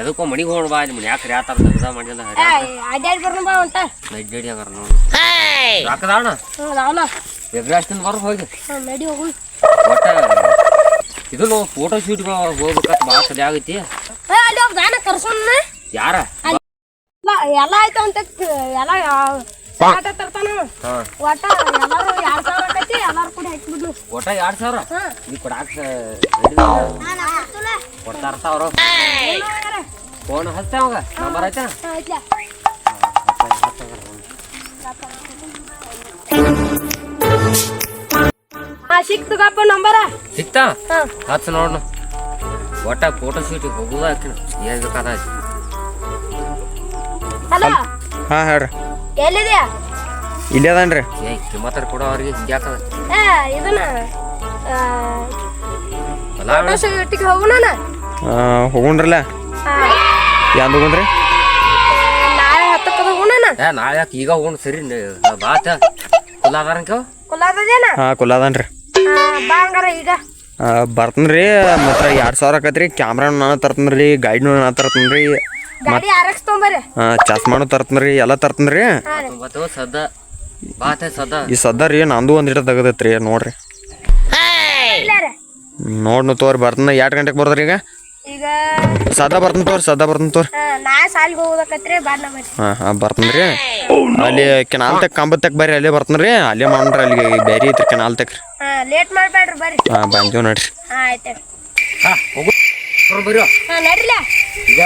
ಎದಕ್ಕೋ ಮನಿಗೆ ಬಾ ಇಲ್ಲಿ ಮನೆ ಯಾಕ್ರಿ ಯಾತಾರ ಮಾಡಿಲ್ಲ ಅಡ್ಡಾಡಿ ಬರ್ನ ಬಾ ಅಡ್ಡಾಡಿ ಹಂಗಾರ ನೋಡು. ಬರ ಹೋಗಿ. ನಡಿ ಹೋಗು. ಒಟ್ಟ ಇದು ನಾವು ಫೋಟೋ ಶೂಟ್ ಹೋಗ್ಬೇಕಂತ ಭಾಳ ಸರಿ ಆಗೈತಿ. ಏ, ಅಲ್ಲಿ ಗಾನ ಕರ್ಸೋಣ. ಯಾರ? ಎಲ್ಲ ಆಯ್ತು ಅಂತ ಎಲ್ಲ ತರ್ತಾನ. ಒಟ್ಟ ಎಲ್ಲಾರು ಎರಡ್ ಸಾವಿರ ಆಕೈತಿ ಎಲ್ಲಾರು ಕೂಡ ಹಾಕ್ಬಿಡ್ಲು. ಒಟ್ಟ ಎರಡು ಸಾವಿರ? ಹಾ. ನೀ ಕೊಡಾಕ ಕೊಡ್ತಾರ ಸಾವಿರ. ಫೋನ್ ಹಚ್ತೇವ ಅವಾಗ? ನಂಬರ್ ಆಯ್ತಾ ಹಾ ಸಿಕ್ತಗಪ್ಪ ನಂಬರ. ಸಿಕ್ತಾ ಹಾ. ಹಚ್ಚ ನೋಡ್ನು. ಒಟ್ಟ ಫೋಟೋ ಶೂಟಿಗೆ ಹೋಗುದ ಹಾಕಿನ ಏನ್ ಬೇಕಾದ ಹಲೋ? ಹಾ ಹೇಳ್ರಿ. ಎಲ್ಲಿದ್ಯಾ? ಇಲ್ಲೇ ಅದಾನ್ರಿ ಏ ಕಿಮ್ಮತ್ತಾರ ಕೊಡೋ ಅವ್ರಿಗೆ ಹಿಂಗ್ಯಾಕದ ಏ ಇದನ್ನ ಫೋಟೋ ಶೂಟಿಗೆ ಹೋಗೋಣ ಹೋಗುಣ್ರಲ್ಲ. ಯಾಂದು ಹೋಗುಣ್ರಿ? ನಾಳೆ ಹತ್ತಕ್ಕೆ ಹೋಗೋಣ ಏ ನಾಳೆ ಯಾಕೆ ಈಗ ಹೋಗೋಣ? ಸರಿ ನ- ಬಾತ ಕುಲ ಅದಾರ ಕೇವ್ ಕುಲಾದದೇನ? ಹಾಂ ಕುಲ್ಲ ಅದಾನ್ರಿ ಬಾ ಹಂಗಾರ ಈಗ. ಬರ್ತನ್ರಿ ಮತ್ತೆ ಎರಡು ಸಾವಿರ ಆಕತ್ರಿ. ಕ್ಯಾಮ್ರಾ ನಾನು ತರ್ತನ್ರಿ ಗೈಡ್ನು ನಾನು ತರ್ತನ್ರಿ. ಗಾಡಿ ಆರಕ್ಸ್ ತೊಂಬರ್ರಿ ಚಸ್ಮಾನು ತರ್ತನ್ರಿ ಎಲ್ಲ ತರ್ತನ್ರಿ. ಸದ್ದ. ಈ ಸದ್ದ ರೀ ನಂದು ಒಂದು ಇಟ ತೆಗದೈತ್ರಿ ನೋಡ್ರಿ. ನೋಡ್ನು ತೋರಿ ಬರ್ತನ ಎರಡು ಗಂಟೆಗೆ ಬರ್ದ್ರಿ ಈಗ. ಈಗ ಸದಾ ಬರ್ತನ್ ತೋರಿ ಸದಾ ಬರ್ತನ್ ತೋರಿ. ನಾ ಸಾಲಿಗೆ ಹೋಗೋದಕ್ಕತ್ರಿ ಬರ್ನ ಬರ್ರಿ ಹಾಂ ಹಾಂ ಬರ್ತನ್ರಿ ಅಲ್ಲಿ ಕೆನಾಲ್ ತಕ್ ಕಂಬದ ತಕ್ ಬರ್ರಿ ಅಲ್ಲೇ ಬರ್ತನ್ರಿ ಅಲ್ಲೇ ಮಾಡ್ರಿ ಅಲ್ಲಿ ಬೇರೆ ಐತ್ರಿ ಕೆನಾಲ್ ತಕ್ ಹಾ ಲೇಟ್ ಮಾಡ್ಬೇಡ್ರಿ ಬರ್ರಿ. ಹಾಂ ಬಂದೇವ್ ನೋಡ್ರಿ. ಹಾ ಆಯ್ತು ಹಾ ಹೋಗು. ಬರ್ರಿ ಹಾ ನಡ್ರಿಲ್ಲ ಈಗ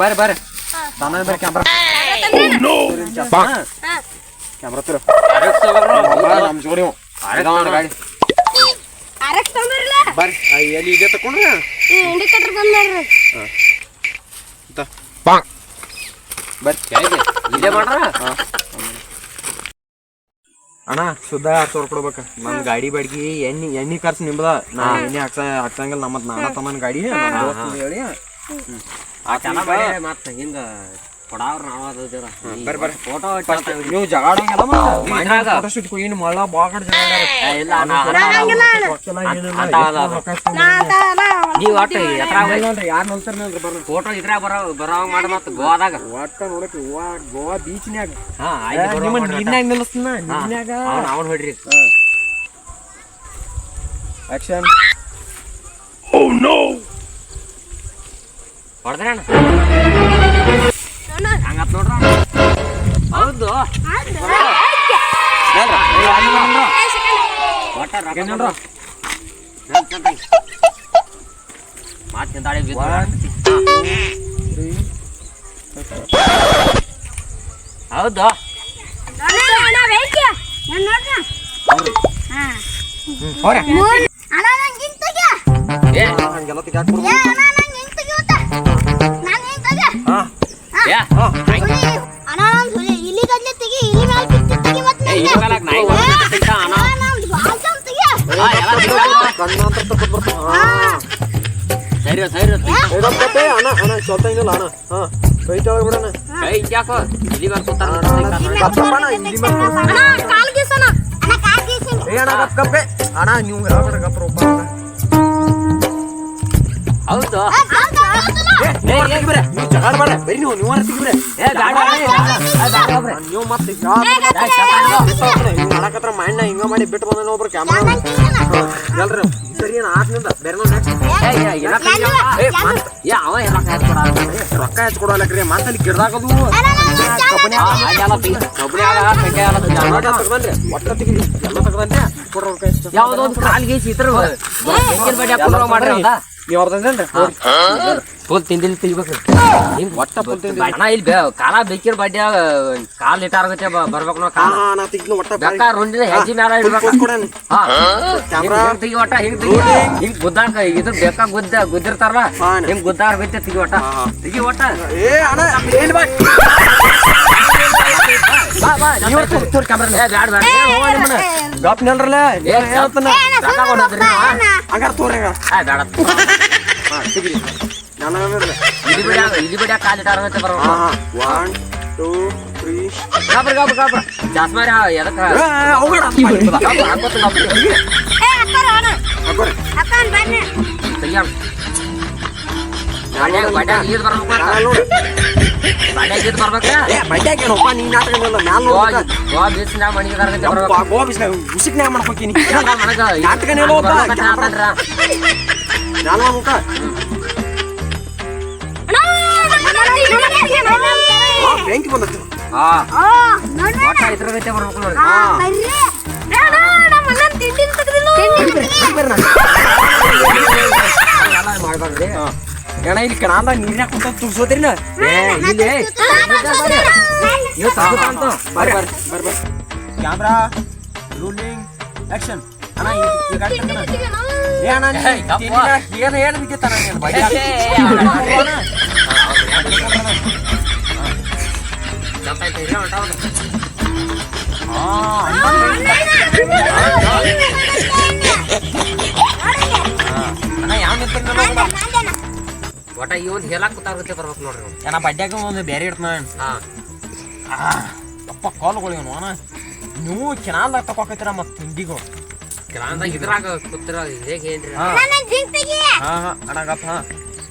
ಬರ್ರಿ ಬರ್ರಿ ನಾನು ಬರ್ರಿ ಕ್ಯಾಮ್ರಾ ಕ್ಯಾಮ್ರಾ ತರ. ನಮ್ಮ ಜೋಡಿ ಗಾಡಿ. ಬರ್ರಿ ಎಲ್ಲಿ ಇದೆ ತಕೊಂಡ್ರಿ ಇಂಡಿಕೇಟರ್ ಬರ್ರಿ ಮಾಡ್ರ? ಅಣ್ಣ ಶುದ್ಧ ಎರಡ್ ಸಾವಿರ ಕೊಡ್ಬೇಕ. ನನ್ ಗಾಡಿ ಬಾಡಿಗೆ ಎಣ್ಣೆ ಎಣ್ಣೆ ಖರ್ಚು ನಿಮ್ದ. ನಾ ಎಣ್ಣೆ ಹಾಕ್ಸ ಹಾಕ್ಸಂಗಿಲ್ಲ. ನಮ್ಮ ನಾನ ತಮ್ಮನ ಗಾಡಿ. ಹೇಳಿ. ಮತ್ತ ಹಿಂಗ ಕೊಡಾವ್ರ ನಾವ್ ಅದು ಜರ. ಫೋಟೋ ನೀವು ಜಗಾಡಂಗಿಲ್ಲ ಮತ್ತೆ? ಫೋಟೋ ಶೂಟ್ ಏನು ಮಳ ಇಲ್ಲ ನಾ. ನಾ ನೀವ್. ಒಟ್ಟು ಎತ್ರಾಗ ಯಾರು ನೋಡ್ತಾರ ಬರ್ರಿ. ಫೋಟೋ ಇದ್ರಾಗ ಬರೋ ಬರೋಂಗ ಮಾಡ ಮತ್ತ ಗೋವಾದಾಗ. ಒಟ್ಟ ನೋಡಕ್ ಗೋವಾ ಗೋವಾ ಬೀಚ್ನ್ಯಾಗ. ಹಾ ಬರೋ ನಿಮ್ಮ ನೀರ್ನ್ಯಾಗ ನಿಲ್ಲಿಸ್ತಾನ ನೀರ್ನ್ಯಾಗ ಅವ್ನ ಅವ್ನ ಹೊಡ್ರಿ. ಆಕ್ಷನ್ ಹೊಡೆದ್ರಣ ಅಣ್ಣ, ಹಂಗತ್ ನೋಡ್ರ ಹೌದು ಆಯ್ತು. ಒಟ್ಟ ರೊಕ್ಕ ಏನ್ ನೋಡ್ರ ನೋಡ್ರ? ಮಾತ್ ತಿಂತಾಳೆ ಬಿದ್ದು ಹೌದು ಅಣ್ಣ, ಅಣ್ಣ, ವೆಯ್ಟ್. ಅಣ್ಣ, ನಂಗ್ ಸುಳಿ. ಇಲ್ಲಿ ಗದ್ಲೆ ತೆಗಿ, ಇಲ್ಲಿ ಮ್ಯಾಲ್ ಬಿದ್ದು ತೆಗಿ ಮತ್ತ್ ಏ, ನಂಗೆ. ನಾಯಿ ಅಣ್ಣ. ಅಣ್ಣ, ಎಲ್ಲ ಹಾ. ಸರಿ ಸರಿ ಇದಪ್ಪೇ ಅಣ್ಣ ಅಣ್ಣ ಸ್ವಲ್ಪ ಹಿಂಗಿಲ್ಲ ಅಣ್ಣ. ಹಾ ಕೈ ತೆಳಗ್ ಬಿಡಣ? ಕೈ ಯಾಕೋ? ಇಲ್ಲಿ ಬಂದ್ ಕೂತಾರ ಕಪ್ಪಣ್ಣ ಇಲ್ಲಿ ಮೇಲೆ ಅಣ್ಣ, ಕಾಲ್ ಗೀಸಣ. ಅಣ್ಣ, ಕಾಲ್ ಗೀಸಣ. ಏ ಅಣ್ಣ ಗಪ್ ಗಪ್ಪೆ. ಅಣ್ಣ ನೀವು ಹೌದು. ಏ, ಕಾಲ್ ಮಣ್ಣ ಹಿಂಗ ಮಾಡಿ ಬಿಟ್ಟು ಬಂದ ಒಬ್ರು ಕ್ಯಾಮ್ರಾ. ಎಲ್ರಿ ಸರಿ ಏನ ಆತ್ನಿಂದ ಬೇರೆ ಏ, ಅವ. ಏ, ಮತ್ತ್- ಏ, ಅವ ಎಲ್ಲ ಕೈ ಕೊಡ ರೊಕ್ಕ ಹೆಚ್ಚು ಕೊಡೋಲಕ್ರಿ ಮತ್ತೆ ಅಲ್ಲಿ ಗಿಡದಾಗದು ಕಬ್ಬನಿ ಅದೆಲ್ಲ ತೆಗಿ- ಕಬ್ಬಿಣ ಆಗ, ಕಡ್ಡಿ ಆಗ, ತೆಗಿ. ಎಲ್ಲ ತಗದನ್ರಿ ಒಟ್ಟ ತೆಗಿರಿ ಎಲ್ಲ ತಗದನ್ರಿ ಕೊಡ್ರಿ ರೊಕ್ಕ ಎಷ್ಟು ಯಾವ್ದೋ ಒಂದು ಕಾಲ್ಗೆ ಬೆಂಕಿನ ಮಾಡ್ರಿ ಹೌದಾ ನೀವು ಫುಲ್ ಹಿಂಗ್ ಒಟ್ಟ full ತಿಂದಿಲ್ಲ. ಅಣ್ಣ ಇಲ್ಲಿ ಬೆ- ಕಾಲ ಬೇಕಿರ್ ಬಡ್ಡಿ ಕಾಲ್ ಬರ್ಬೇಕು ನಾವು ಹಾ ಕಾಲ ನಾ ತೆಗಿದ್ನ ಒಟ್ಟ ಬೆಕ್ಕ ರುಂಡಿನ ಹೆಜ್ಜೆ ಮ್ಯಾಲ ಇಡ್ಬೇಕು. ಹಾ. ಕ್ಯಾಮ್ರಾ ಹಿಂಗ್ ತೆಗಿ ಒಟ್ಟ ಹಿಂಗ್ ತೆಗಿ ಹಿಂಗ್ ಗುದ್ದಾಕ ಇದ್ರ ಬೇಕಾ ಗುದ್ದ ಗುದ್ದಿರ್ತಾರಲ್ಲ ಹಾ ಅಣ್ಣ. ಹಿಂಗ್ ಗುದ್ದಾರ ಬಿತ್ತೆ ತೆಗಿ ಒಟ್ಟ. ತೆಗಿ ಒಟ್ಟ. ಏ ಅಣ್ಣ ಏನ್ ಬಾ. ಗಪ್ ನಿಲ್ರಲ್ಲ? ಹಂಗಾರ ತೋರಿ ಇಲ್ಲಿ. ಬಿಡ ಕಾಲ್ ಹಾ ಬರ್ಬೇಕು ಹಾ ಒನ್ ಟೂ ತ್ರೀ. ಗಾಬ್ರ ಗಾಬ್ರ ಗಾಬ್ರ ಚಾಸ್ಮಾರಿ ಎದಕ್ಕ? ಅಕ್ಕನ್ ಬನ್ನಿ. ಬಾಡ್ಯಾಗ ಈದ್ ಬರ್ಬೇಕು ನೋಡು ಬೆಂಕಿ ಬಂದತ್ತು ಬರ್ಬೇಕು ನೋಡ್ರಿ ಹಾ. ಏನ ಇಲ್ಲಿ ಕಣಾಲ ನೀರಿನ ಕುಂತ ತುರ್ಸೋದ್ರಿನ ಏ ಇಲ್ಲಿ. ಅಂತ. ಬರ್ರಿ ಬರ್ರಿ ಬರ್ರಿ ಬರ್ರಿ. Camera rolling action. ಅಣ್ಣ ಈ ಗಾಡಿ ಏ ಅಣ್ಣ. ಏನು ಏನು ಬಿದ್ದಿತ್ತಾನ ನೀನು. ಹಾ ಅಣ್ಣ ಯಾವ ನಿಂತ ಒಟ್ಟ ಈ ಒಂದು ಹೇಳಕ್ ಗೊತ್ತಾಗುತ್ತೆ ಬರ್ಬೇಕು ನೋಡ್ರಿ. ಏನ ಬಡ್ಡ್ಯಾಗ ಒಂದು ಬೇರೆ ಇಡ್ತಾನ ಹಾ. ಅಪ್ಪ ಕಾಲ್ಗಳು ಇವನು ಅಣ್ಣ. ನೀವು ಚೆನ್ನಾಗಿ ತಗೋಕತ್ತೀರ ಮತ್ತೆ ತಿಂಡಿಗೂ ಗ್ರಾಂದಾಗ ಇದ್ರಾಗ ಕೂತಿರ ಹೇಗೆ ಏನ್ರಿ? ಹಾ. ಹಾ ಹಾ ಅಣ್ಣ ಗಪ್ಪ ಹಾ.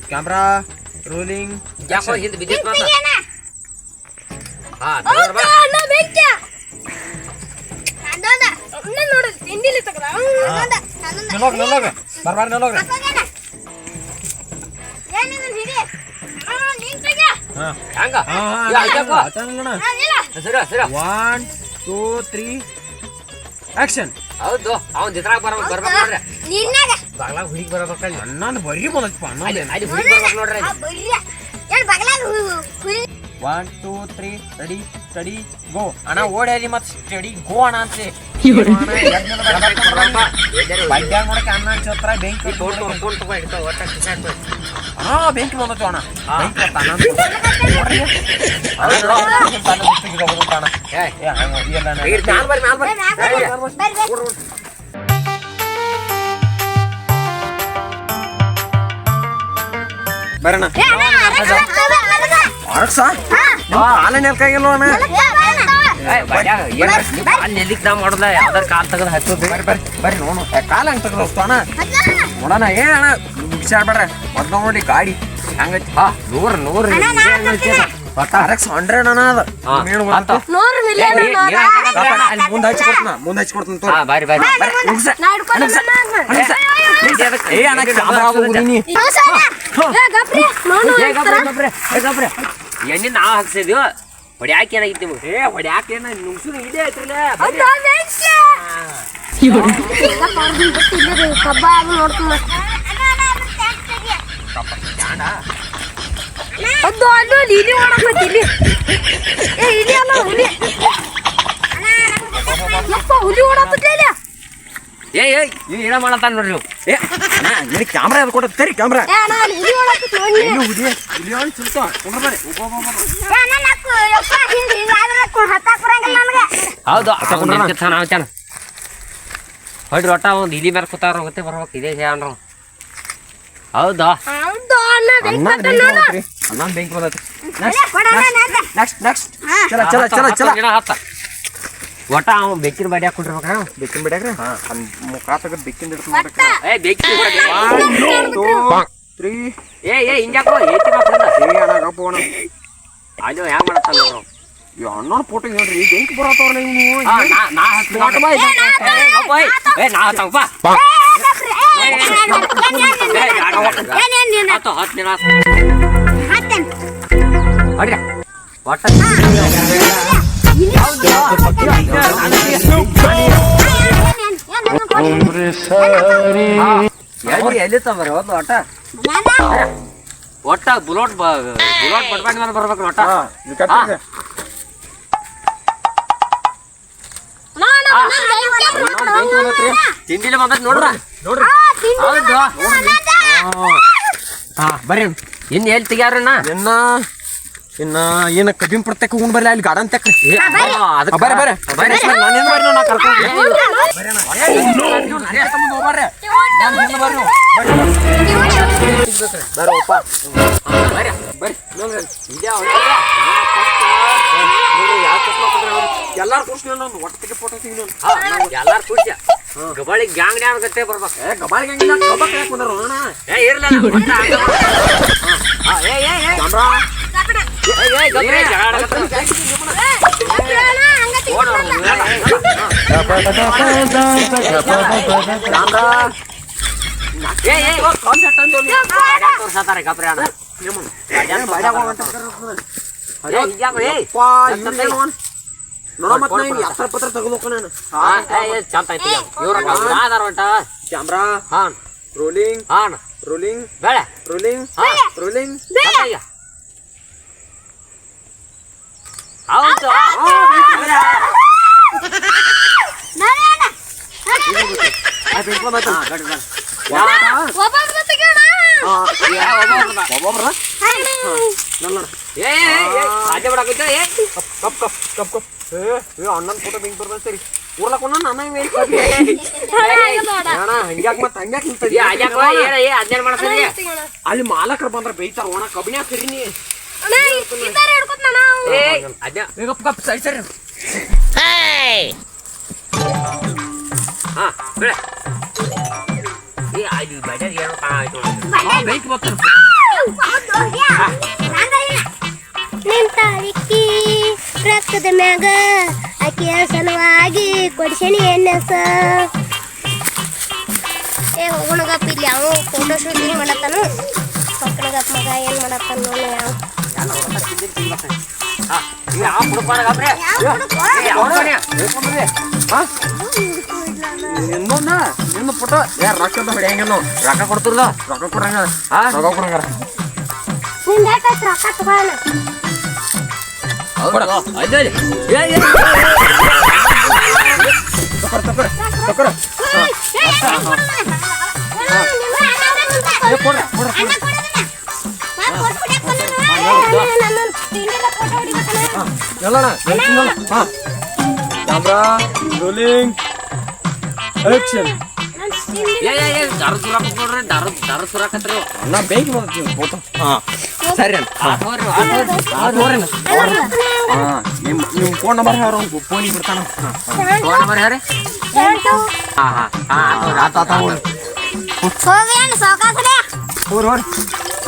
ಕ್ಯಾಮ್ರಾ ರೂಲಿಂಗ್ ಯಾಕೋ ಹಿಂದೆ ಬಿದ್ದಿತ್ತು ಮಾತ? ಹಾ ತಗೋರ್ ಬಾ. ನೋಡು ತಿಂಡಿಲಿ ತಗದ. ನಿಲ್ಲೋಗ ನಿಲ್ಲೋಗ. ಬರ್ಬಾರ ನಿಲ್ಲೋಗ. ಹೆಂಗ. ಸರಿ ಸರಿ. ಒನ್ ಟೂ ತ್ರೀ ಆಕ್ಷನ್ ಹೌದು ಅವ್ನ್ ಇದ್ರಾಗ ಬರ ಬರ್ಬೇಕು ನೋಡ್ರಿ. ನಿನ್ನಾಗ. ಬಾಗ್ಲಾಗ ಹುಡುಗಿ ಬರ್ಬೇಕಲ್ಲಿ ಅಣ್ಣನ ಬರೀ ಬಂದಪ್ಪ ಅಣ್ಣ ಅಲ್ಲಿ ಅಲ್ಲಿ ಹುಡುಗಿ ಬರ್ಬೇಕು ನೋಡ್ರಿ one two three ready steady go ಅಣ್ಣ ಓಡ್ಯಾರಿ ಮತ್ತೆ ಸ್ಟಡಿ ಗೋ ಅಣ್ಣ ಅಂತೆ ಬಡ್ಡ್ಯಾಗ ನೋಡಕ್ಕೆ ಅನ್ನ ಅನ್ಸತ್ರ ಬೆಂಕಿ ತೋಟ ಹಿಡ್ಕೊ ಒಟ್ಟ ಕಿಸಾಕ್. ಹಾ ಬೆಂಕಿ ಬಂದತ್ತು ಅಣ್ಣ. ಬೆಂಕಿ ಬರ್ರಿ ಬರೋಣ ಅರಕ್ಸ ಕಾಲ ನೆಲ್ಕಾಗಿಲ್ಲ ಅಣ್ಣ ನೆಲ್ಲಿಕ್ ನಾ ಮಾಡೋದ ಯಾವ್ದಾರ ಕಾಲ್ ತೆಗೆದು ಹಚ್ಚೋದು ಬರ್ರಿ ಬರ್ರಿ ಬರ್ರಿ ನೋಡು ಕಾಲ ಹಂಗ್ ತೆಗ್ದು ಅಣ್ಣ ನೋಡೋಣ ಏ ಅಣ್ಣ ಬಿಸಾಡ್ಬೇಡ್ರ ಮೊದ್ಲು ನೋಡಿ ಗಾಡಿ ಹೆಂಗೈತಿ ಹಾ ನೂರ್ ನೂರ್ ಹಂಡ್ರೆಡ್ ಅದ ನೂರು ಮಿಲಿಯನ್. ಅಲ್ಲಿ ಮುಂದೆ ಹಚ್ಚಿ ಕೊಡ್ತಾನ ಮುಂದೆ ಹಚ್ಚಿ ಕೊಡ್ತಾನ ಬಾರಿ ಬಾರಿ ಏ ಅಣ್ಣ ಕ್ಯಾಮ್ರಾ ಹೋಗುದೀನಿ ಎಣ್ಣೆ ನಾವ್ ಹಾಕ್ಸಿದ್ವಿ ಹೊಡ್ಯಾಕ ಏನಾಗಿತ್ತು ನಿಮ್ಗೆ ಏ ಹೊಡ್ಯಾಕ ಏನ ಇದೇ ಐತ್ರಲ್ಲ ಕಬ್ಬ ನೋಡ್ಕೊಂಡ ಅದು ಅಲ್ಲೂ ಅಲ್ಲಿ ಇಲಿ ಓಡಾಕತ್ತಿ ಇಲ್ಲಿ. ಏ ಇಲಿ ಅಲ್ಲ ಹುಲಿ. ಯಪ್ಪ ಹುಲಿ ಓಡಾಕತ್ತಿ ಇಲ್ಲಿ? ಏ ಏ ಇವ್ ಏನ ಮಾಡತ್ತಾನ ನೋಡ್ರಿ ನೀವು? ಏ ಅಣ್ಣ ನಿನಗೆ ಕ್ಯಾಮ್ರಾ ಯಾವ್ದು ಕೊಟ್ಟದ ತರಿ ಕ್ಯಾಮ್ರಾ ಏ ಅಣ್ಣ ಅಲ್ಲಿ ಹುಲಿ ಓಡಾಕತ್ತಿ ನೋಡಿ ಇಲ್ಲಿ ಹುಲಿ ಇಲ್ಲಿ ಒಂದು ಸುಲ್ತ ಕುಂಡ್ರ ಬರ್ರಿ. ಒಬ್ಬ ಒಬ್ಬ ಒಬ್ಬ. ಏ ಯಪ್ಪ ಹಿಂಗೆ ಹಿಂಗಾದ್ರೆ ಹತ್ತಾಕ್ ಬರಂಗಿಲ್ಲ ನನಗೆ. ಹೌದು ಅವ್ನು ನಾನು ಹೊಡ್ರಿ ಒಟ್ಟ ಒಂದು ಇಲಿ ಮೇಲೆ ಕೂತಾರ ಹೋಗುತ್ತೆ ಬರ್ಬೇಕು. ಇದೇ ಹೇಳ್ರ ಹೌದಾ? ಅಣ್ಣ ಬೇಕು ನಾಕ ನೆಕ್ಸ್ಟ್ ನೆಕ್ಸ್ಟ್ ಚಲ ಚಲ ಚಲ ಚಲ. ಗಿಡ ಹತ್ತ. ಒಟ್ಟ ಅವ ಬೆಕ್ಕಿನ ಬಡ್ಯಾಕ ಹಾಕೊಂಡಿರ್ಬೇಕ ಬೆಕ್ಕಿನ ಬಿಡ್ಯಾಕ್ರಿ ಹಾ. ಮುಖ ತೆಗೆದು ಒಟ್ಟ. ಏ ಬೆಕ್ಕಿ ತ್ರೀ ಏ ಏ ಹಿಂಗ್ಯಾಕೋ ಏತಿ ಮಕ್ಕಳ ಏ ಅಣ್ಣ ಗಪ್ಪ ಅಣ್ಣ ನೋಡ್ರು ಈ ಅಣ್ಣನ ಫೋಟೋ ನೋಡ್ರಿ ಬೆಂಕಿ ಬರತ್ತವ್ರಲ್ಲ ನೀವು ನಾ ಏ, ಏ, ನಾ ಹತ್ತಂಗಪ್ಪ. ಎಲ್ಲಿ ತಗೋರಿ ಒಂದು ಒಟ್ಟ ಒಟ್ಟ ಬುಲೋಟ್ ಬುಲೋಟ್ ಬಡ್ಬಾಡಿ ಮೇಲೆ ಬರ್ಬೇಕು ಒಟ್ಟ ತಿಂಡಿಲಿ ಬಂದೈತಿ ನೋಡ್ರ. ನೋಡ್ರಿ. ಹಾ ಬರ್ರಿ. ಇನ್ ಎಲ್ಲಿ ತೆಗ್ಯಾರಣ್ಣ? ಇನ್ನ ಇನ್ನ ಏನ ಕಬ್ಬಿನ ಪಡ್ತಕ್ಕ ಉಣ್ ಬರಲ್ಲ ಅಲ್ಲಿ ಗಾರ್ಡನ್ ತಕ್ಕ. ಆ, ಅದಕ್ಕ- ಬರ್ರಿ ಬರ್ರಿ ಬರ್ರಿ. ನಾನೇನ್ ಬರ್ರಿ ನಾ ಕರ್ಕೊಂಡು ಏ, ಬರ್ರಪ್ಪ ಬರ್ರಿ, ಅವ್ನ. ಎಲ್ಲಾರು ಒಟ್ಟಿಗೆ ಫೋಟೋ ತೆಗಿನು ಹಾ, ನಾವು ಎಲ್ಲಾರು ಗಬಾಳಿ ಗ್ಯಾಂಗ್ ಗತ್ತೆ ಬರ್ಬೇಕು ಏ ಗಬಾಳಿಗೆ ಹಂಗಿಲ್ಲ ಕಬಕ್ ಯಾಕೆ ಬಂದಾರ ಅಣ್ಣ ಏ ಇರಲ್ಲ ಏ ಏ ಏ ಕ್ಯಾಮ್ರಾ ಏ, ಏ, ಕ್ಯಾಮ್ರಾ ಏ, ಏ, ಹೋಗ್ ಅಂತ ತೋರ್ಸತಾರ ಗಬ್ರಿ ಅಣ್ಣ. ಗಾಡ್ಯಾಗ್ ತೋರ್ಸತಾರ. ಏ, ಇದ್ಯಾವ, ಏ? ನೋಡ ಮತ್ ನಾ ಹಿಂಗ್ ಎತ್ತರ ಪತ್ರ ತೆಗೆದೋಕ ನಾನು. ಕ್ಯಾಮ್ರಾ ಹಾ, ರೋಲಿಂಗ್ ಹಾ, ರೋಲಿಂಗ್ ಬೇಳೆ. ರೋಲಿಂಗ್ ಹಾ, ರೋಲಿಂಗ್. ಹೌದು. ಹಾ, ಅಣ್ಣನ್ ಫೋಟೋ ಬೆಂಕ್ ಬರ್ದ ಸರಿ ಊರ್ಲಕ್ ಒಂದ್ ನನ್ನ ಮೇಲೆ ಅಣ್ಣ ಹಂಗ್ಯಾಕ್ ಮತ್ ಹಂಗ್ಯಾಕ್ ಏ, ನಿಂತದಿ ಆಜಾಕೋ, ಏನ, ಏ, ಅದ್ನೇನ್ ಮಾಡ್ತಾನೆ? ಅಲ್ಲಿ ಮಾಲಕರು ಬಂದ್ರ ಬೈತಾರ ಒಣ ಕಬ್ಬಿನ್ಯಾಗ ಕರೀನಿ ಏ, ಅದ್ನ- ಏ ಕಪ್ ಕಪ್ ಸರಿ ಸರಿ ಹಾ, ಬಿಡ. ಏ, ಅಲ್ಲಿ ಬಜಾರ್ ಏನೋ ಕಾಣಾಯ್ತು ನೋಡು. ಬೈಕ್ ಬರ್ತಾರ ನಿಂತಾಳಿಕ್ಕಿ ರಕ್ತದ ಮ್ಯಾಗ ಆಕೆಯ ಸಲುವಾಗಿ ಕೊಡ್ಸೇನಿ ಎಣ್ಣೆಸ ಏ ಹೋಗೋಣಗಪ್ಪ ಇಲ್ಲಿ ಯಾವ ಫೋಟೋ ಶೂಟಿಂಗ್ ಮಾಡತ್ತಾನು ಮಕ್ಕಳಿಗಪ್ಪ ಮಗ ಏನ್ ಮಾಡತ್ತಾನ ನೋಡಿ ಯಾವ ಹಾ, ಈ ಆ ಹುಡುಕ್ಬಾರ ಇನ್ನೊಂದ ನಿನ್ನ ಪುಟ ಯಾರ ರೊಕ್ಕ ಹೊಡಿಯಂಗಿಲ್ಲ ನಾವು ರೊಕ್ಕ ಕೊಡ್ತಿರ್ಲ ರೊಕ್ಕ ಕೊಡಂಗ ಹಾ? ರೊಕ್ಕ ಕೊಡಂಗಾರ ಎಲ್ಲಣ್ಣ ಹಾಂ ಹಾ ಕ್ಯಾಮ್ರಾ ರೋಲಿಂಗ್ ಆಕ್ಷನ್ ಏ, ಏ, ಏ, ದಾರು ಸುರಾಕ್ ನೋಡ್ರಿ ದಾರು ದಾರು ಸುರಾಕತ್ರಿ. ಅಣ್ಣ ಬೇಗ ಫೋಟೋ ಹಾ ಸರಿ ಅಣ್ಣ. ಆ, ಹೋಗ್ರಿ. ಹಾ ನಿಮ್ಮ ನಿಮ್ಮ ಫೋನ್ ನಂಬರ್ ಫೋನಿಗೆ ಬಿಡ್ತಾನ. ಫೋನ್ ನಂಬರ್ ಹೇಳ್ರಿ. ಹಾ ಹಾ ಹಾ ಆತ್ ಆತ್. ಹೋಗಿ ಅಣ್ಣ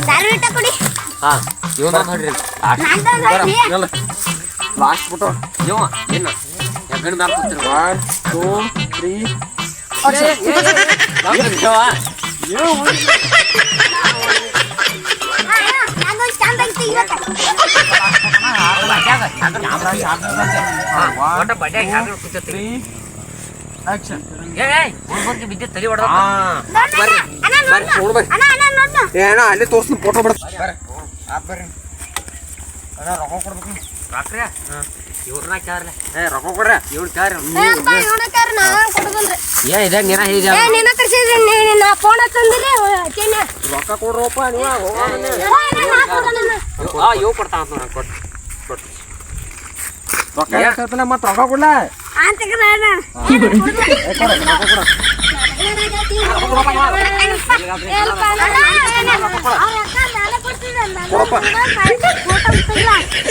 ದಾರು ಕುಡಿ. ಹಾ ಇವನ ನೋಡ್ರಿ ಲಾಸ್ಟ್ ಫೋಟೋ ಇವ ಏನ ಹೆಗ್ಗಣ ಮ್ಯಾಲ ಕೂತಿರು ಒನ್ ಟೂ ತ್ರೀ ಚಂದ ಐತಿ ಇವತ್ತ ಒಟ್ಟ ಬಡ್ಯಾಗ ಹೆಗ್ಗಣ ಕೂತೈತಿ ತ್ರೀ ಆಕ್ಷನ್ ಏ ಏ ಹುಡುಗರಿಗೆ ಬಿದ್ದಿ ತಲೆ ಹೊಡೆದ ಹಾ ಬರ್ರಿ ಅಣ್ಣ ಬರ್ರಿ ನೋಡ್ ಬರ್ರಿ ಅಣ್ಣ ಅಣ್ಣ ನೋಡು ಏ ಅಲ್ಲಿ ತೋರ್ಸ್ತೀನಿ ಫೋಟೋ ಬಿಡ ಬರ್ರಿ ಆತ್ ಅಣ್ಣ ರೊಕ್ಕ ಕೊಡ್ಬೇಕು ಇವ್ರನ್ನ ಕೇಳ್ರಲ್ಲ ಏ ರೊಕ್ಕ ಕೊಡ್ರಿ. ಇವ್ರು ಕೇಳ್ರಿ. ಏ ಇದೆ ನೀನ ಹೀಗೆ ರೊಕ್ಕ ಕೊಡ್ರಪ್ಪ ನೀವು ಆ ಇವ್ ಕೊಡ್ತಾ ಅಂತ ನೋಡ ಕೊಟ್ಟು ಕೊಟ್ಟು ರೊಕ್ಕ ಹೇಳ್ತಾನೆ ಮತ್ತೆ ರೊಕ್ಕ ಕೊಡ್ಲ? ರೊಕ್ಕ ಕೊಡ.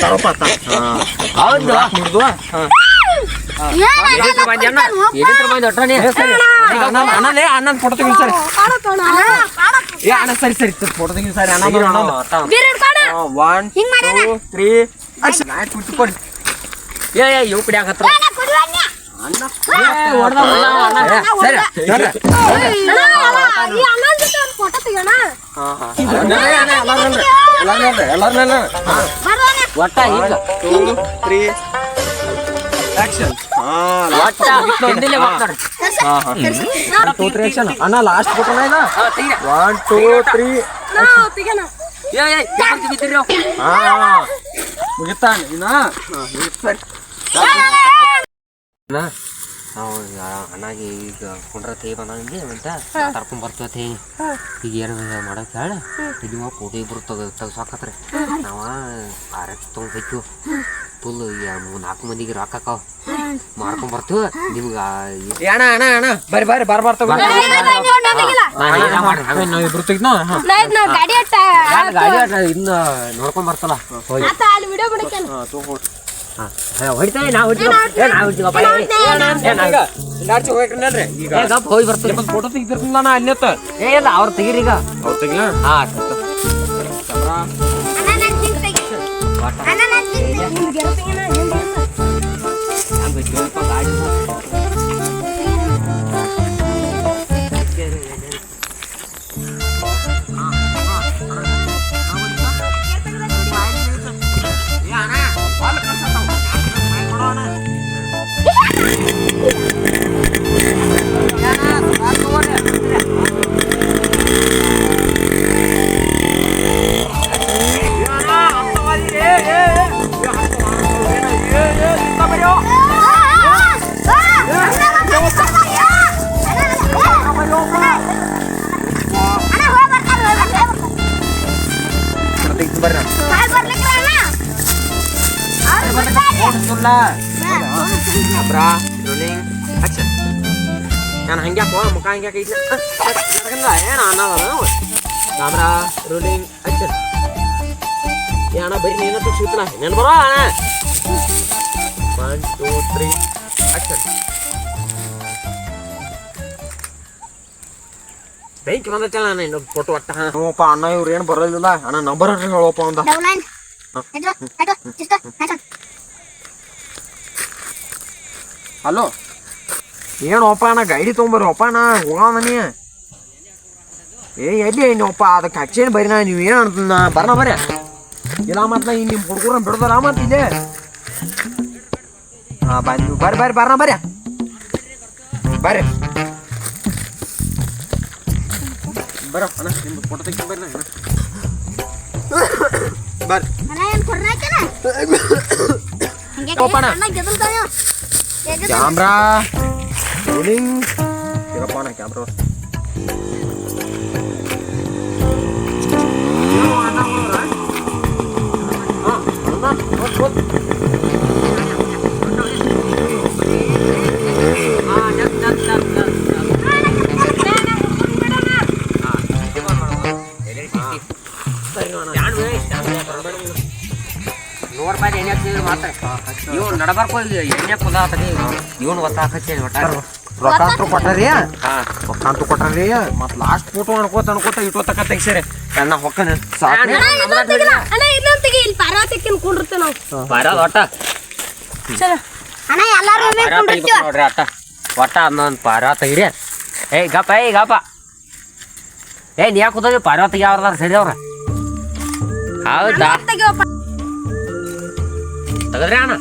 ತರಪ್ಪ ತ ಹೌದು ಮುಡ್ದು ಅಣ್ಣನ ಫೋಟೋ ತೆಗಿ ಸರಿ ಏ ಅಣ್ಣ ಸರಿ ಸರಿ ಫೋಟೋ ತೆಗಿ ಸರಿ ಅಣ್ಣ ಒನ್. ಟೂ ತ್ರೀ ನಾಯ್ತು ಬಿಟ್ಟು ಕೊಡಿ ಏ ಏ ಇವ್ ಕುಡಿಯಾಕ ಹತ್ರ ಅಣ್ಣ ಸರಿ ಸರಿ ಫೋಟೋ ತೆಗೋಣ ಒಟ್ಟ ಹಿಂಗ ಟೂ ತ್ರೀ ಆಕ್ಷನ್ ಹಾ ಒಟ್ಟ ಹಿಂದಿಲೆ ಟೂ ತ್ರೀ ಆಕ್ಷನ್ ಅಣ್ಣ ಲಾಸ್ಟ್ ಫೋಟೋನ ಇದ ಒನ್ ಟೂ ತ್ರೀ ಏ ಏ ಯಾಕೆ ಬಿದ್ದಿರಿ ನೀವು? ಹಾ ಮುಗಿತಾ ಇನ್ನ ನಾವು ಅಣ್ಣಾಗಿ ಈಗ ಕುಂಡ್ರತೆ ಬಂದಂಗೆ ಅಂತ ತರ್ಕೊಂಡ್ ಬರ್ತೈತಿ ಈಗ ಏನು ಮಾಡಕ್ ಹೇಳ. ಇದು ಫೋಟೋ ಇಬ್ರು ನಾವು ತೆಗ್ಸಾಕತ್ರಿ. ನಾವ ಆರಕ್ಕೆ ತೊಗೊಂಡ್ಬೇಕು ಫುಲ್ ನಾಲ್ಕು ಮಂದಿಗೆ ರೊಕ್ಕ ಹಾಕಾವ. ಮಾಡ್ಕೊಂಡ್ ಬರ್ತೀವಿ. ನಿಮ್ಗೆ ಅಣ್ಣ ಅಣ್ಣ ಅಣ್ಣ. ಬರ್ರಿ ಬರ್ರಿ ಬರ್ ಬಾರ್ ತಗೋ ನಾವ್ ಇಬ್ರು ತೆಗ್ದ್ನೋ ಹಾ. ಗಾಡಿ ಅಟ್ಟ ಗಾಡಿ ಆಟ ಇನ್ನು ನೋಡ್ಕೊಂಡ್ ಬರ್ತಲ್ಲ. ಹೋಗಿ ಆತ ಅಲ್ಲಿ ವಿಡಿಯೋ ಬಿಡಕ್ಕೆ ಹಾ ತಗೋ ಹೊಡಿತಾನೆ ನಾ ಹೊಡಿತೀವಿ ಏ ನಾ ಹೊಡಿತೀವಪ್ಪ ಏ ನಾ ಲಾಡ್ಸಿ ಹೋಗ್ರಿ ನಡ್ರಿ ಈಗ ಏ ಗಪ್ ಹೋಗಿ ಬರ್ತೀವಿ ನಿಮ್ಮದು ಫೋಟೋ ತೆಗ್ದಿರ್ತೀನಿ ನಾನು ಅಲ್ಲತ್ತ ಏ ಇಲ್ಲ ಅವ್ರು ತೆಗೀರಿ ಈಗ ಅವ್ರು ತೆಗಿಲ ಹಾ ಕ್ಯಾಮ್ರಾ ಕ್ಯಾಮ್ರಾ ರೋಲಿಂಗ್ ಆಕ್ಷನ್ ನಾನು ಹಂಗ್ಯಾಕೋ ಮುಖ ಹಂಗೆ ಹಾಕೈತಿ ಏನ ಅನ್ನೋದಲ್ಲ ಕ್ಯಾಮ್ರಾ ರೋಲಿಂಗ್ ಆಕ್ಷನ್ ಏ ಅಣ್ಣ ಬರೀ ನೀನ ತೋರಿಸ್ಬಿಡ್ತೀನ ನೆನ್ ಬರೋ ಅಣ್ಣ ಒನ್ ಟೂ ತ್ರೀ ಆಕ್ಷನ್ ಬೆಂಕಿ ಬಂದೈತಲ್ಲ ನಾನು ಇನ್ನೊಂದು ಫೋಟೋ ಒಟ್ಟ ನೋಪ್ಪ ಅಣ್ಣ ಇವ್ರು ಏನು ಬರೋದಿಲ್ಲ ಅಣ್ಣ ನಂಬರ್ ಹೇಳಪ್ಪ ಒಂದ ಹಲೋ? ಏನಪ್ಪ ಅಣ್ಣ ಗಾಡಿ ತೊಗೊಂಬರ್ರಪ್ಪ ಅಣ್ಣ ಹೋಗೋಣ ನೀ ಏ ಎಲ್ಲಿ ನೀವಪ್ಪ ಅದಕ್ಕೆ ಹಚ್ಚೇನು ಬರೀ ನಾ ನೀವು ಏನು ಅಂತ ಬರ್ನ ಬರ್ರಿ ಇಲ್ಲ ಮತ್ತೆ ನಾ ನಿಮ್ಮ ಹುಡುಗರ ಬಿಡ್ದಾರ ಮತ್ತೆ ಇಲ್ಲೇ. ಹಾಂ ಬಂದು ನೀವು ಬರ್ರಿ ಬರ್ರಿ ಬರೋಣ ಬರ್ರಿ. ಬರ್ರಿ ಬರ ಅಣ್ಣ ನಿಮ್ಮ ಫೋಟೋ ತೆಗಿ ಬರ್ರಿ ಅಣ್ಣ. ಬರ್ರಿ. Rolling Jambra. Kuning. Kira apa nih jambra? Oh, mana? Oh, mana? Oh. ನಡಬಾರ್ಕೋ ಎಣ್ಣೆ ಪದ ಆತಡಿ ಇವನು ಒತ್ತ ಹಾಕಚ್ಚೇನು ಒಟ್ಟ ರೊಕ್ಕ ಅಂತೂ ಕೊಟ್ಟಾರಿ? ಹಾ ರೊಕ್ಕ ಅಂತೂ ಕೊಟ್ಟಾರಿ ಮತ್ ಲಾಸ್ಟ್ ಫೋಟೋ ಅನ್ಕೋತ ಅನ್ಕೋತ ಇಟ್ಟು ತಕ ತೆಗ್ಸಿರಿ ನನ್ನ ಹೊಕ್ಕನ ಸಾಕು ಒಟ್ಟ. ಚಲೋ. ಅಣ್ಣ ಎಲ್ಲಾರು ಒಮ್ಮೆ ಪಾರ ನೋಡ್ರಿ ಅಟ್ಟ ಒಟ್ಟ ಅನ್ನೊಂದು ಪಾರ ತೆಗಿರಿ. ಏಯ್ ಗಪ್ಪ ಏಯ್ ಗಪ್ಪ. ಏ ನೀ ಯಾಕೆ ಕೂತದಿ? ಪಾರ ತೆಗಿಯವ್ರದಾರ ಸರಿ ಅವ್ರ. ಹೌದಾ? ತೆಗಿವಪ್ಪ. ತೆಗದ್ರಿ ಅಣ್ಣ.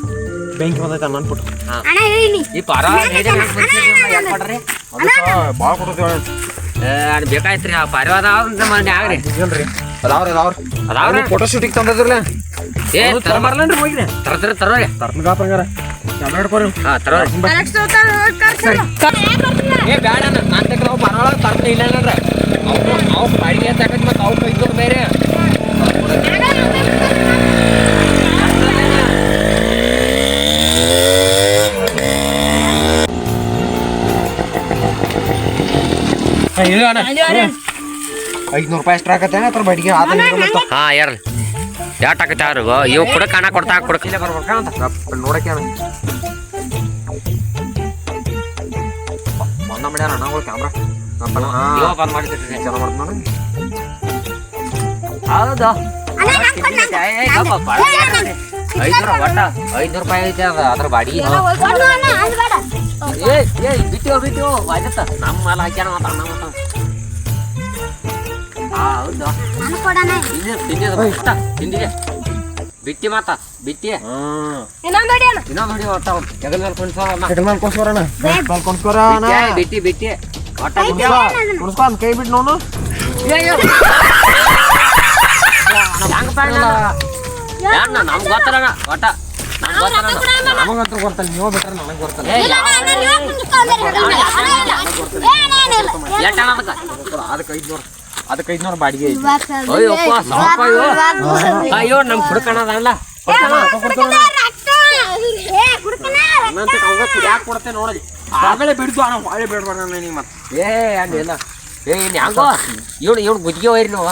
ಬೆಂಕಿ ಬಂದೈತೆ ಅಣ್ಣ ಹೇಳಿನಿ ಈ ಪಾರ ಯಾಕೆ ಮಾಡ್ರಿ ಅದಕ್ಕೆ ಭಾಳ ಕೊಡ್ತೀವಿ ಅದು ಬೇಕಾಯ್ತ್ರಿ ಆ ಮನೆ ಆಗ್ರಿ ಇಲ್ರಿ. ಅದಾವ್ರಿ ಅದಾವ್ರಿ. ಅದಾವ್ರಿ? ಫೋಟೋ ಶೂಟಿಂಗ್ ತಂದಿದ್ರಲ್ಲ? ಏ ತರ ಹೋಗಿರಿ. ತರೋರಿ ಕ್ಯಾಮ್ರಾ ಹಿಡ್ಕೊರಿ. ಹಾ ಏ ಬೇಡ ನಾನು ತಕ್ಕ ನಾವು ಇಲ್ಲ ನೋಡ್ರಿ ಅವ್ರು ನಾವು ಬಾಡಿಗೆ ತಗೊಂಡ್ ಮತ್ತೆ ಅವ್ರು ಕೈದವ್ರು ಬೇರೆ. ಐದ್ನೂರು ರೂಪಾಯಿ ಎಷ್ಟ್ರ ಆಗತ್ತೆ ಅದ್ರ ಬಡಿಗೆ ಆದ ಹಾ ಯಾರ ಯಾಟ್ ಹಾಕತ್ತಾರ ಇವ್ ಕುಡಕ್ ಹಣ ಕೊಡ್ತಾ ಕುಡಕ್ ಇಲ್ಲೇ ಬರ್ಬೇಕಂತ ನೋಡಕ್ಕೆ ಬಂದ ಮಾಡ್ಯಾರ ಅಣ್ಣಗಳು ಕ್ಯಾಮ್ರಾ ಬಂದ್ ಮಾಡಿದ್ರಿ ಮಾಡ್ತ ನಾನು ಹೌದಾ ಐದ್ನೂರ ಒಟ್ಟ ಐದ್ನೂರು ರೂಪಾಯಿ ಐತೆ ಅದ ಅದ್ರ ಬಾಡಿಗೆ ಏ ಏ ಬಿಟ್ಟಿವ ಬಿಟ್ಟಿವ ವಾಜತ್ತ ನಮ್ಮ ಮಾಲ ಹಾಕ್ಯಾನ ಅಣ್ಣ ತಿಂದಿದ ಬಿಟ್ಟಿ ಮಾತ ಬಿಟ್ಟಿ ಇನ್ನೊಂದು ಹೊಡಿ ಅಣ್ಣ. ಇನ್ನೊಂದು ಹೊಡಿ ಒಟ್ಟ ಹೆಗಲ್ ಮೇಲೆ ಕೊಡ್ಸ್ಕೊರ ಬಿಟ್ಟಿ ಬಿಟ್ಟಿ ಒಟ್ಟ ಕುಣಿಸ್ಕೊ ಅಂತ ಕೈ ಬಿಟ್ಟು ಯಾಣ ನಮ್ಗೆ ಗೊತ್ತಲ್ಲ ಗೊತ್ತಲ್ಲ ನಮಗಂತೂ ಗೊತ್ತಲ್ಲ ನೀವು ಬಿಟ್ರೆ ನನಗೆ ಗೊತ್ತಲ್ಲ. ನಾನು ಅದಕ್ಕೆ ಐದು ಅದಕ್ಕೆ ಐದ್ನೂರ ಬಾಡಿಗೆ ಅಯ್ಯಪ್ಪ ಅಯ್ಯೋ ನಮ್ ಹುಡುಕಣದಲ್ಲ ಏ, ಕೊಡ್ತೇನೆ ನೋಡಲಿ. ಆಮೇಲೆ ಬಿಡ್ತು ಅಣ್ಣ ಹೊಳೆ ಬಿಡ್ಬೇಡ ನೀ ಮತ್ತೆ. ಏ ಏ ಇನ್ ಹೆಂಗೋ. ಇವನು ಇವನು ಗುಜ್ಜಿಗೆ ಹೋಯ್ರಿ ನೀವು.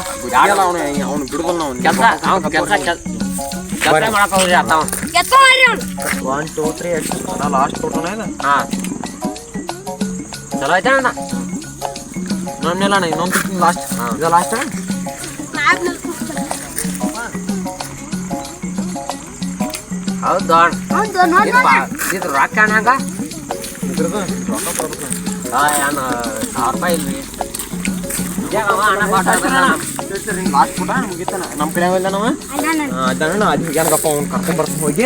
ಅವನು ಅವನು ಬಿಡ್ಬಲ್ಲ ಅವ್ನು. ಕೆಲಸ ಅವ್ನು ಕೆಲಸ ಕೆಲಸ. ಮಾಡಕ್ ಹೋಗ್ರಿ ಅತ್ತಾವ ಎತ್ತೋ ಮಾರ್ರಿ ಅವ್ನು. ಒನ್ ಟೂ ತ್ರೀ ಲಾಸ್ಟ್ ಫೋಟೋನ ಇದೆ? ಹಾ. ಚಲೋ ಆಯ್ತಾ ಅಣ್ಣ ನನ್ನೆಲ್ಲ ಅಣ್ಣ ಇನ್ನೊಂದು ಲಾಸ್ಟ್ ಹಾ. ಇದು ಲಾಸ್ಟ್. ಹೌದು ಅಣ್ಣ. ಇದು ರೊಕ್ಕ ಅಣ್ಣ ಹಂಗ ಇದ್ರದ್ದು ರೊಕ್ಕ ಕೊಡ್ಬೇಕು ಏನು ಸಾವಿರ ರೂಪಾಯಿ ಇಲ್ರಿ. ಅಣ್ಣ ಲಾಸ್ಟ್ ಪುಟ ಮುಗಿತಾನ? ನಮ್ಮ ಕಡೆ ಅವೆಲ್ಲ ನಾವು ಅಣ್ಣ, ನಾನು. ಅದನ್ನ ಅದು ಗಪ್ಪ ಅವ್ನು ಕರ್ಕೊಂಡ್ಬರ್ತಾನೆ ಹೋಗಿ?